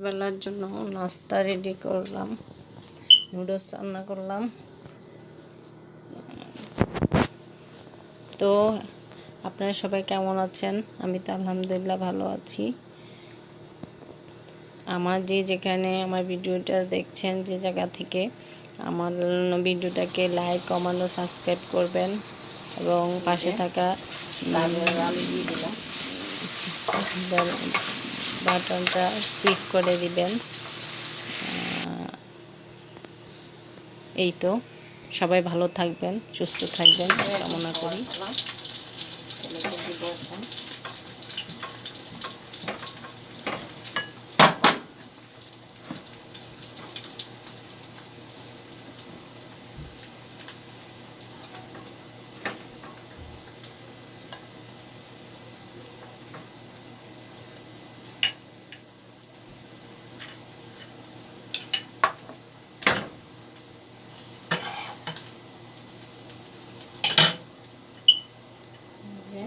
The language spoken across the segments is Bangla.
বেলার জন্য নাস্তা রেডি করলাম নুডলস রান্না করলাম। তো আপনারা সবাই কেমন আছেন? আমি তো আলহামদুলিল্লাহ ভালো আছি। আমার যে যেখানে আমার ভিডিওটা দেখছেন যে জায়গা থেকে আমার ভিডিওটাকে লাইক কমেন্ট ও সাবস্ক্রাইব করবেন এবং পাশে থাকা বাটনটা ক্লিক করে দিবেন। এই তো সবাই ভালো থাকবেন সুস্থ থাকবেন কামনা করি যে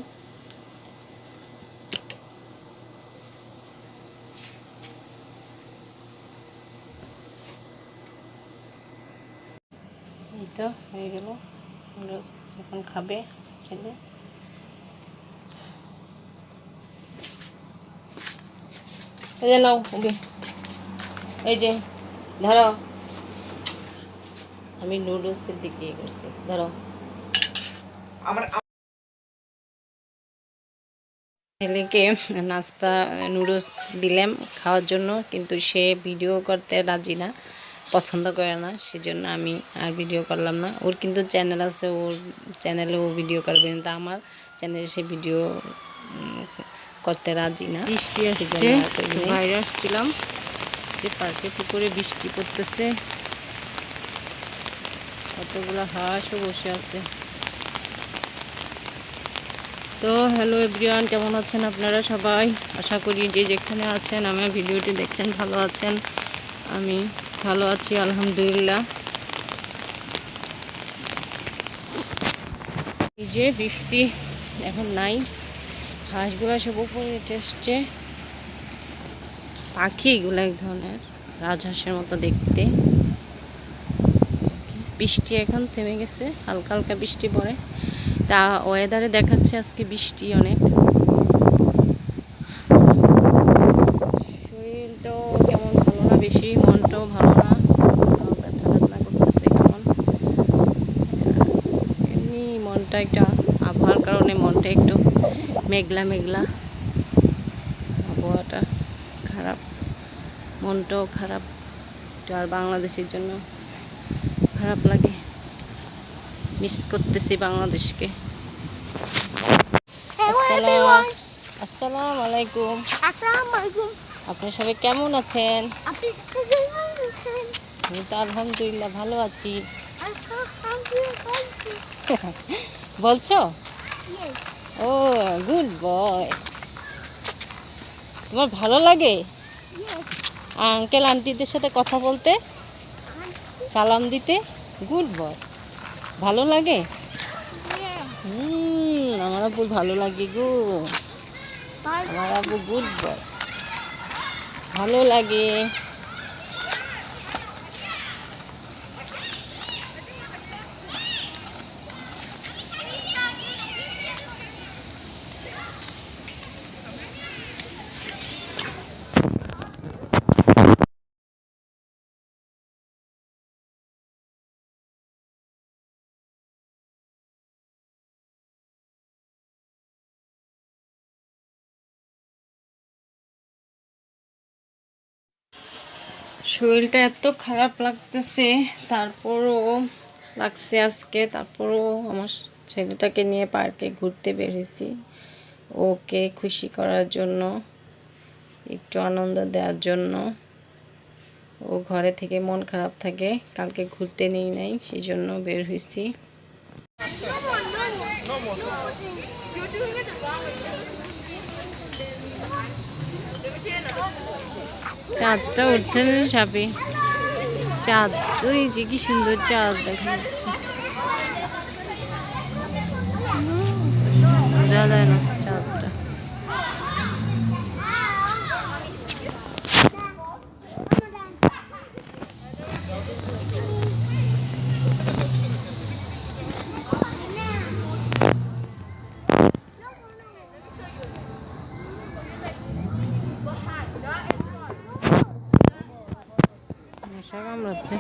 এই তো হয়ে গেল। এখন খাবে ছেলে। এই যে নাও উবে এই যে ধরো। আমি নুডলসের দিকে করছি ধরো। ছেলেকে নাস্তা নুডলস দিলাম খাওয়ার জন্য কিন্তু সে ভিডিও করতে রাজি না। পছন্দ করে না সেজন্য আমি আর ভিডিও করলাম না। ওর কিন্তু চ্যানেল আছে ওর চ্যানেলে ও ভিডিও করবে কিন্তু আমার চ্যানেলে সে ভিডিও করতে রাজি না। বাইরে আসছিলাম যে পার্কে পুকুরে বৃষ্টি পড়তেছে। কতগুলো হাঁসও বসে আছে। তো হ্যালো এভরিওয়ান কেমন আছেন আপনারা সবাই? আশা করি যে যেখানে আছেন আমার ভিডিওটি দেখছেন ভালো আছেন। আমি ভালো আছি, আলহামদুলিল্লাহ। এই যে বৃষ্টি এখন নাই, হাঁসগুলো সব উপরে উঠে এসছে। পাখি এগুলো এক ধরনের, রাজহাঁসের মতো দেখতে। বৃষ্টি এখন থেমে গেছে, হালকা হালকা বৃষ্টি পড়ে। তা ওয়েদারে দেখাচ্ছে আজকে বৃষ্টি অনেক শরীরটাও কেমন ভালো না বেশি মনটাও ভালো না তাও ব্যথা ব্যথা করতেছে কেমন এমনি মনটা একটা আবহাওয়ার কারণে মনটা একটু মেঘলা মেঘলা আবহাওয়াটা খারাপ মনটাও খারাপ আর বাংলাদেশের জন্য খারাপ লাগে। মিস করতেছি বাংলাদেশকে। আসসালাম আসসালামু আলাইকুম। আপনারা সবাই কেমন আছেন? আপনি আমি তো আলহামদুলিল্লাহ ভালো আছি। বলছো? ও গুড বয় তোমার ভালো লাগে? আঙ্কেল আন্টিদের সাথে কথা বলতে? সালাম দিতে? গুড বয় ভালো লাগে? হুম আমার আব্বু ভালো লাগে গো. আমার আব্বু গুড বয় ভালো লাগে। শরীরটা এত খারাপ লাগতেছে, তারপরও লাগছে আজকে, তারপরও আমার ছেলেটাকে নিয়ে পার্কে ঘুরতে বেরিয়েছি ওকে খুশি করার জন্য, একটু আনন্দ দেওয়ার জন্য। ও ঘরে থেকে মন খারাপ থাকে, কালকে ঘুরতে নিই নাই সেই জন্য বের হয়েছি। চাঁদটা উঠছে না সাপে। চাঁদ, ওই যে কি সুন্দর চাঁদ দেখা যাচ্ছে। বোঝা যায় না। કામ જ છે.